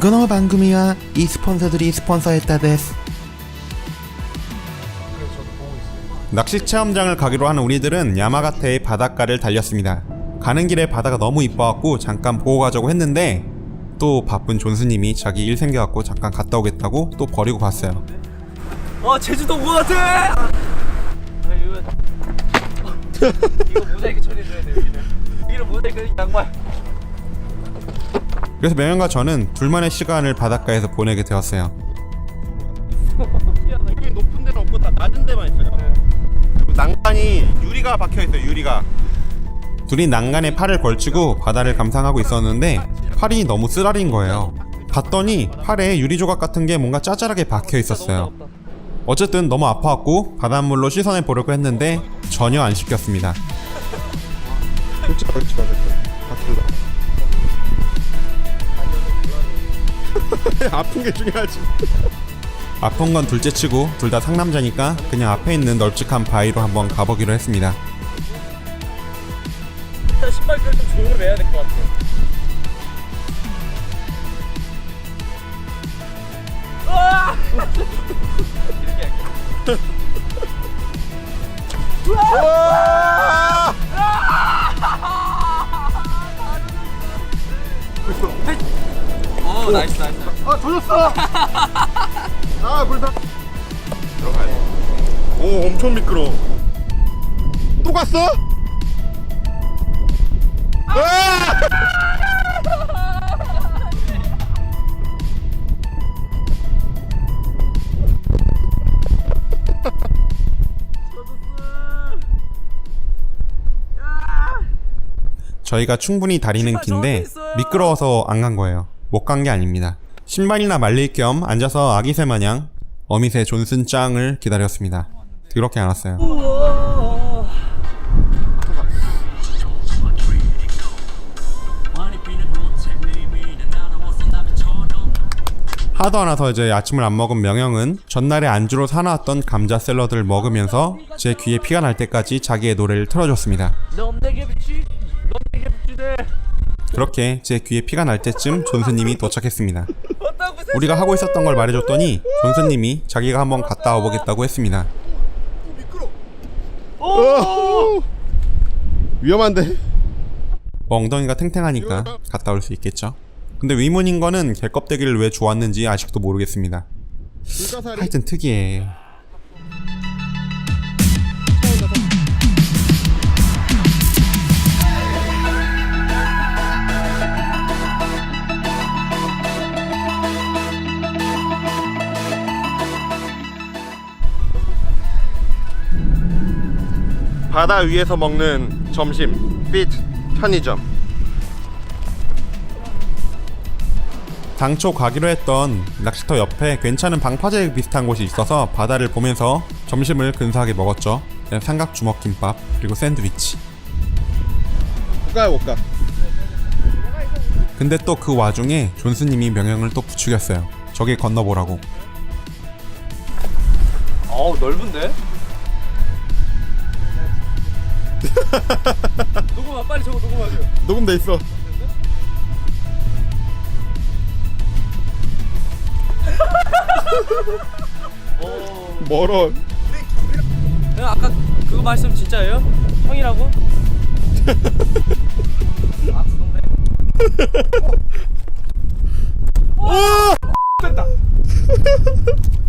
この番組は 이 스폰서들이 스폰서했다 데스. 낚시 체험장을 가기로 한 우리들은 야마가테의 바닷가를 달렸습니다. 가는 길에 바다가 너무 이뻐갖고 잠깐 보고 가자고 했는데 또 바쁜 존스님이 자기 일 생겨갖고 잠깐 갔다 오겠다고 또 버리고 갔어요. 어 제주도 온 것 같아. 아, 이거 이거 모자이크 처리해줘야 돼 여기는. 여기는 모자이크 양말. 그래서 명현과 저는 둘만의 시간을 바닷가에서 보내게 되었어요. 여기 높은 데는 없고 다 낮은 데만 있어요. 그리고 난간이 유리가 박혀 있어요. 유리가. 둘이 난간에 팔을 걸치고 바다를 감상하고 있었는데 팔이 너무 쓰라린 거예요. 봤더니 팔에 유리 조각 같은 게 뭔가 짜잘하게 박혀 있었어요. 어쨌든 너무 아파갖고 바닷물로 씻어내 보려고 했는데 전혀 안 씻겼습니다. 그렇지, 그렇지, 박힐 아픈 게 중요하지. 아픈 건 둘째 치고 둘 다 상남자니까 그냥 앞에 있는 널찍한 바위로 한번 가보기로 했습니다. 일단 신발끈 좀 조용히 매야 될 것 같아. 으아! 이렇게 할게. 어 나이스 나이스. 아, 조졌어. 아, 불다. 들어가야 돼. 오, 엄청 미끄러. 또 갔어? 아! 저희가 충분히 다리는 긴데 미끄러워서 안 간 거예요. 못 간 게 아닙니다. 신발이나 말릴 겸 앉아서 아기새 마냥 어미새 존슨 짱을 기다렸습니다. 그렇게 안 왔어요. 우와. 하도 안 와서 이제 아침을 안 먹은 명영은 전날에 안주로 사놔왔던 감자 샐러드를 먹으면서 제 귀에 피가 날 때까지 자기의 노래를 틀어줬습니다. 그렇게 제 귀에 피가 날 때쯤 존스님이 도착했습니다. 우리가 하고 있었던 걸 말해줬더니 존스님이 자기가 한번 갔다 와보겠다고 했습니다. 오! 위험한데? 뭐 엉덩이가 탱탱하니까 갔다 올 수 있겠죠. 근데 위문인 거는 개껍데기를 왜 주웠는지 아직도 모르겠습니다. 하여튼 특이해. 바다 위에서 먹는 점심. 피트 편의점. 당초 가기로 했던 낚시터 옆에 괜찮은 방파제 비슷한 곳이 있어서 바다를 보면서 점심을 근사하게 먹었죠. 네, 삼각 주먹 김밥 그리고 샌드위치. 가 볼까? 근데 또 그 와중에 존스님이 명령을 또 부추겼어요. 저기 건너보라고. 어우 넓은데? 녹음아 빨리 저거 녹음하세요. 녹음돼 있어. 오. 멀어. 형 아까 그거 말씀 진짜예요? 형이라고? 아 구동대. 오! 됐다.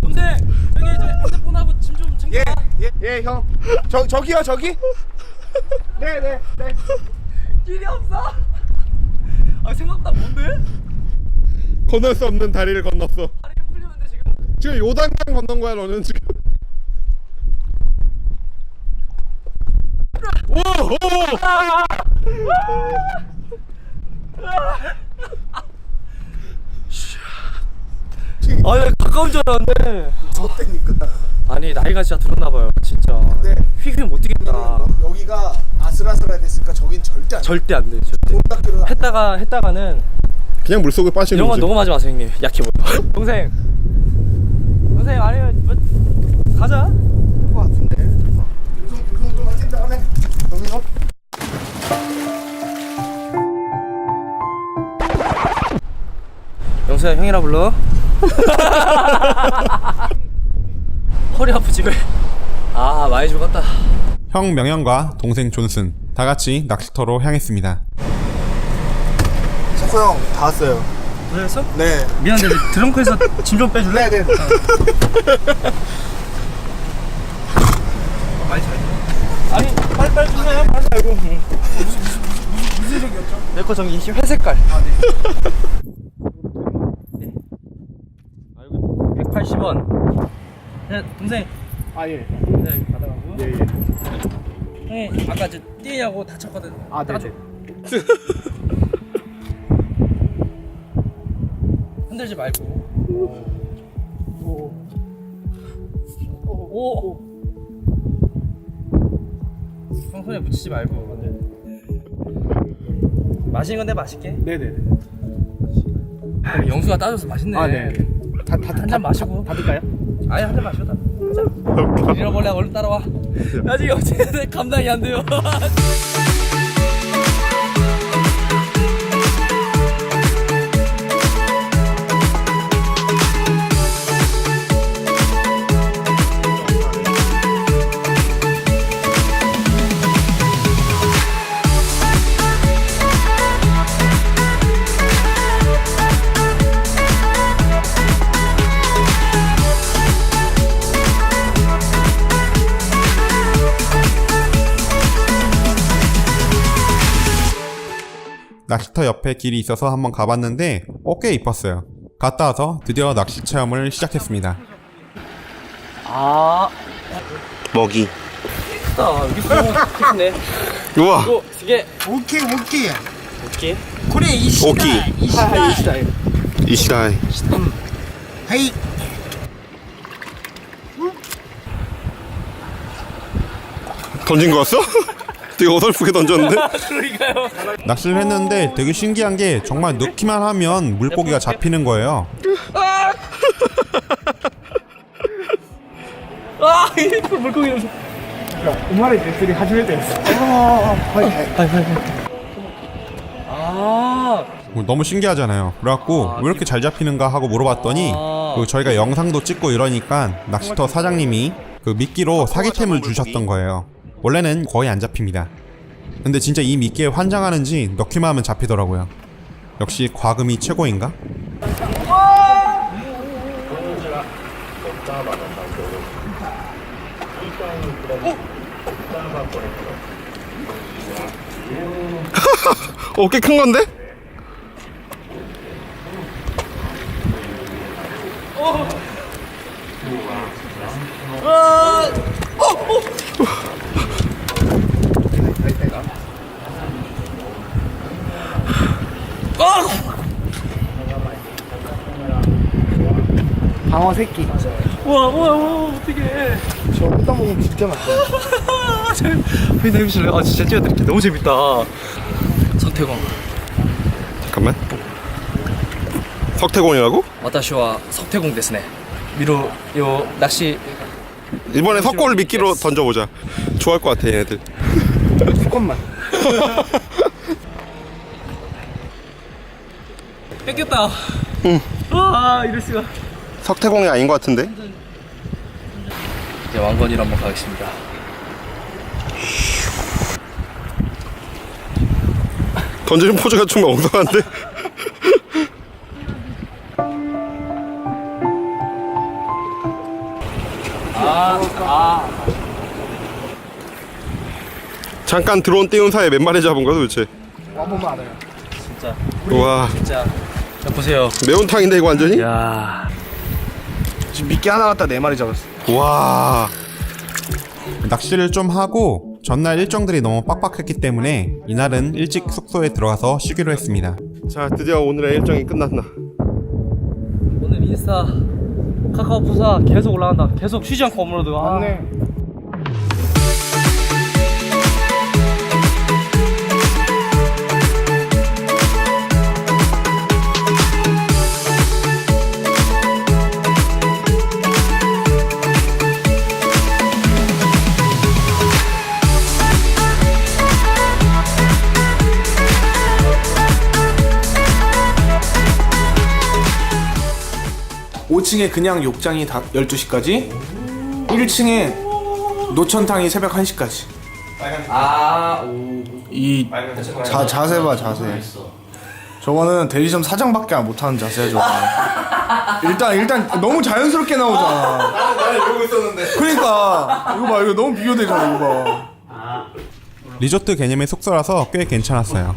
동생 형이 이제 핸드폰하고 짐 좀 챙겨. 예, 형. 저 저기요, 저기. 네, 네, 네. 길이 없어. 아 생각보다 뭔데? 건널 수 없는 다리를 건넜어. 다리 풀리는데 지금. 지금 요단강 건넌 거야, 너는 지금. 오, 오. 아, 야, 가까운 줄 알았는데. 어때니까 아니, 나이가 진짜 들었나 봐요, 진짜. 네. 휙휙 못 뛰겠다. 여기가 아슬아슬하댔으니까 저긴 절대 안 돼. 절대 안 돼, 절대. 돼. 했다가 했다가는 그냥 물속에 빠지는 이런 건 거지. 녹음하지 마세요, 형님. 약해 보여. 동생. 동생 아니면 뭐, 가자. 것 같은데 그 정도만 뛴 다음에 여기서 영상 동생 형이라 불러. 허리 아프지 왜? 아 많이 죽었다. 형 명현과 동생 존슨 다 같이 낚시터로 향했습니다. 석호 형 다 왔어요. 그랬어? 네. 미안한데 드렁크에서 짐 좀 빼줄래? 네, 네. 많이 잘. 아니 빨리 빨리 주세요. 빨리 말고. 무슨 색이었죠? 내거 저기 회 색깔. 아 네. 180원. 네, 동생. 아, 예. 네, 받아가고. 예, 예. 형이 아까 저 뛰냐고 다쳤거든. 아, 네, 따줘. 네. 흔들지 말고. 오. 오. 형 손에 묻히지 말고. 마시는 건데 맛있게. 네, 네. 어, 영수가 따줘서 맛있네. 아, 네. 다, 다, 한잔 마시고. 받을까요? 아니 한잔 마셔 다. 자. 잃어버려 얼른 따라와. 나 지금 어째 감당이 안 돼요. 낚시터 옆에 길이 있어서 한번 가봤는데 어, 꽤 이뻤어요. 갔다 와서 드디어 낚시 체험을 시작했습니다. 아, 먹이. 나 여기 좋네. 우와. 이거 두개 오케이, 오케이. 오케이. 그래, 이시다. 오키. 이시다. 이시다. 이시다이. 헤이. 던진 거였어? 되게 어설프게 던졌는데? 그러니까요. 낚시를 했는데 되게 신기한 게 정말 넣기만 하면 물고기가 잡히는 거예요. 아, 이 물고기 냄새. 하주일 때. 아, 하이, 하이. 아, 뭐 너무 신기하잖아요. 그래갖고 왜 이렇게 잘 잡히는가 하고 물어봤더니 아. 그 저희가 영상도 찍고 이러니까 낚시터 사장님이 그 미끼로 사기템을 주셨던 거예요. 원래는 거의 안 잡힙니다. 근데 진짜 이 미끼에 환장하는지 넣기만 하면 잡히더라고요. 역시 과금이 최고인가? 어, 꽤 큰 건데? 방어 새끼. 우와, 우와, 우와, 어떡해. 저 호떡 먹으면 진짜 맛있어요. 왜 내미실래? 아, 진짜 찍어드릴게. 너무 재밌다. 선택원, 잠깐만. 석태공이라고? 와타시와 석태공 데스네. 위로 요 낚시 이번에 석고를 미끼로 던져보자. 좋아할 것 같아 얘네들. 조건만. 뺏겼다. 응. 아, 이럴 수가. 석태공이 아닌 것 같은데? 이제 왕건이로 한번 가겠습니다. 던지는 포즈가 좀 엉성한데? 잠깐 드론 띄운 사이에 몇 마리 잡은 거야 도대체? 와보면 알아요. 진짜, 우와 진짜. 자 보세요. 매운탕인데 이거 완전히? 야, 지금 미끼 하나 갖다 네 마리 잡았어. 와 낚시를 좀 하고 전날 일정들이 너무 빡빡했기 때문에 이날은 일찍 숙소에 들어가서 쉬기로 했습니다. 자 드디어 오늘의 일정이 끝났나 오늘 인스타 카카오 부사 계속 올라간다. 계속 쉬지 않고 업로드. 아, 맞네. 5층에 그냥 욕장이 다 12시까지 1층에 노천탕이 새벽 1시까지. 아, 오. 이 자, 자세 봐 자세. 저거는 대리점 사장밖에 못하는 자세야 저거 일단 일단 너무 자연스럽게 나오잖아. 나는 이러고 있었는데. 그러니까 이거 봐 이거 너무 비교되잖아 이거 봐. 리조트 개념의 숙소라서 꽤 괜찮았어요.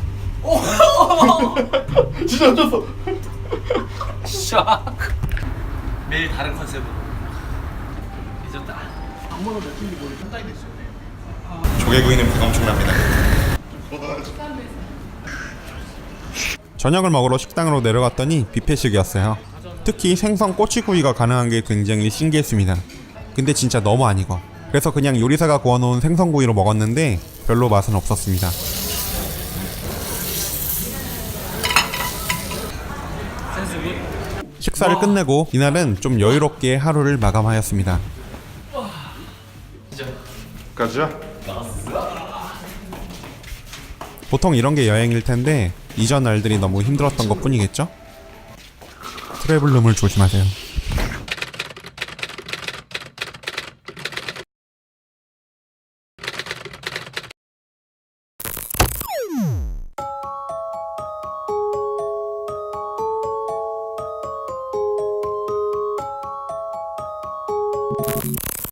샥. 매일 다른 컨셉으로. 잊었다. 조개구이 냄새가 엄청납니다. 저녁을 먹으러 식당으로 내려갔더니 뷔페식이었어요. 특히 생선 꼬치구이가 가능한 게 굉장히 신기했습니다. 근데 진짜 너무 안 익어. 그래서 그냥 요리사가 구워놓은 생선구이로 먹었는데 별로 맛은 없었습니다. 식사를 끝내고 이날은 좀 여유롭게 하루를 마감하였습니다. 가자. 보통 이런 게 여행일 텐데 이전 날들이 너무 힘들었던 것 뿐이겠죠? 트래블룸을 조심하세요.